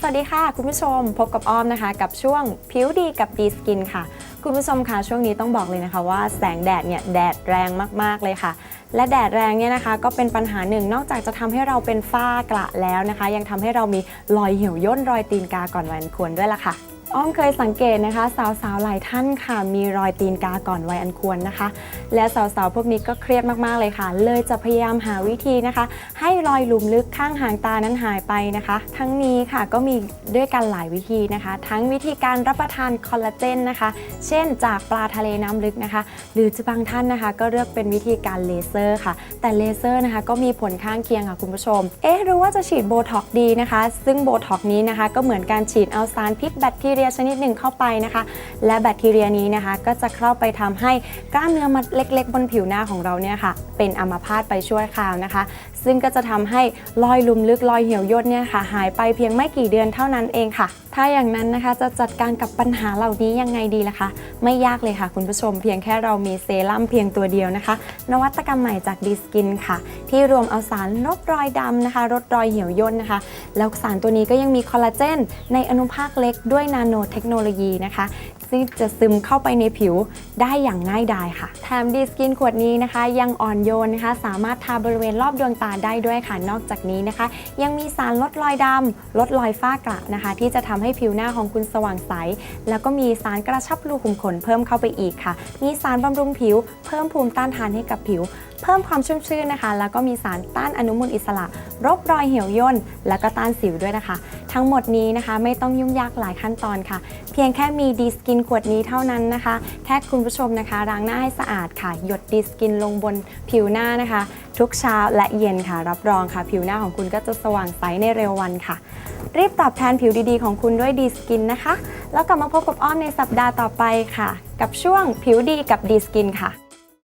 สวัสดีค่ะ คุณผู้ชมพบกับอ้อมนะคะ กับช่วงผิวดีกับดีสกินค่ะ คุณผู้ชมคะช่วงนี้ต้องบอกเลยนะคะว่าแสงแดดเนี่ยแดดแรงมากๆเลยค่ะ และแดดแรงเนี่ยนะคะก็เป็นปัญหาหนึ่งนอกจากจะทำให้เราเป็นฝ้ากระแล้วนะคะ ยังทำให้เรามีรอยเหี่ยวย่นรอยตีนกาก่อนวันควรด้วยล่ะค่ะ อ้อมเคยสังเกตนะคะ สาวๆ หลายท่านค่ะ มีรอยตีนกาก่อนวัยอันควรนะคะ และสาวๆ พวกนี้ก็เครียดมากๆเลยค่ะ เลยจะพยายามหาวิธีนะคะ ให้รอยหลุมลึกข้างหางตานั้นหายไปนะคะ ทั้งนี้ค่ะก็มีด้วยกันหลายวิธีนะคะ ทั้งวิธีการรับประทานคอลลาเจนนะคะ เช่นจากปลาทะเลน้ำลึกนะคะ หรือจะบางท่านนะคะ ก็เลือกเป็นวิธีการเลเซอร์ค่ะ แต่เลเซอร์นะคะก็มีผลข้างเคียงค่ะคุณผู้ชม เอ๊ะหรือว่าจะฉีดโบท็อกดีนะคะ ซึ่งโบท็อกนี้นะคะก็เหมือนการฉีดเอาสารพิษแบคทีเรียชนิดหนึ่งเข้าไปนะคะ และแบคทีเรียนี้นะคะ ก็จะเข้าไปทำให้กล้ามเนื้อมัดเล็ก ๆ บนผิวหน้าของเราเนี่ยค่ะ เป็นอัมพาตไปชั่วคราวนะคะ ซึ่งก็จะทำให้รอยลุมลึกรอยเหี่ยวย่นเนี่ยค่ะ หายไปเพียงไม่กี่เดือนเท่านั้นเองค่ะ ถ้าอย่างนั้นนะคะจะจัดการกับปัญหาเหล่านี้ยังไงดีล่ะคะ ไม่ยากเลยค่ะ คุณผู้ชมเพียงแค่เรามีเซรั่มเพียงตัวเดียวนะคะ นวัตกรรมใหม่จากดีสกินค่ะ ที่รวมเอาสารลดรอยดำนะคะลดรอยเหี่ยวย่นนะคะ แล้วสารตัวนี้ก็ยังมีคอลลาเจนในอนุภาคเล็กด้วยนาโนเทคโนโลยีนะคะ ซึ่งจะซึมเข้าไปในผิวได้อย่างง่ายดายค่ะแถมดีสกินขวดนี้นะคะ ยังอ่อนโยนนะคะ สามารถทาบริเวณรอบดวงตาได้ด้วยค่ะ นอกจากนี้นะคะ ยังมีสารลดรอยดำลดรอยฝ้ากระนะคะ ที่จะทำให้ผิวหน้าของคุณสว่างใส แล้วก็มีสารกระชับรูขุมขนเพิ่มเข้าไปอีกค่ะ มีสารบำรุงผิว เพิ่มภูมิต้านทานให้กับผิว เพิ่มความชุ่มชื่นนะคะ แล้วก็มีสารต้านอนุมูลอิสระ รบรอยเหี่ยวย่น แล้วก็ต้านสิวด้วยนะคะ ทั้งหมดนี้นะคะไม่ต้องยุ่งยากหลายขั้นตอนค่ะ เพียงแค่มีดีสกินขวดนี้เท่านั้นนะคะ แค่คุณผู้ชมนะคะล้างหน้าให้สะอาดค่ะ หยดดีสกินลงบนผิวหน้านะคะ ทุกเช้าและเย็นค่ะ รับรองค่ะ ผิวหน้าของคุณก็จะสว่างใสในเร็ววันค่ะ รีบตอบแทนผิวดีๆ ของคุณด้วยดีสกินนะคะ แล้วกลับมาพบกับอ้อมในสัปดาห์ต่อไปค่ะ กับช่วงผิวดีกับดีสกินค่ะ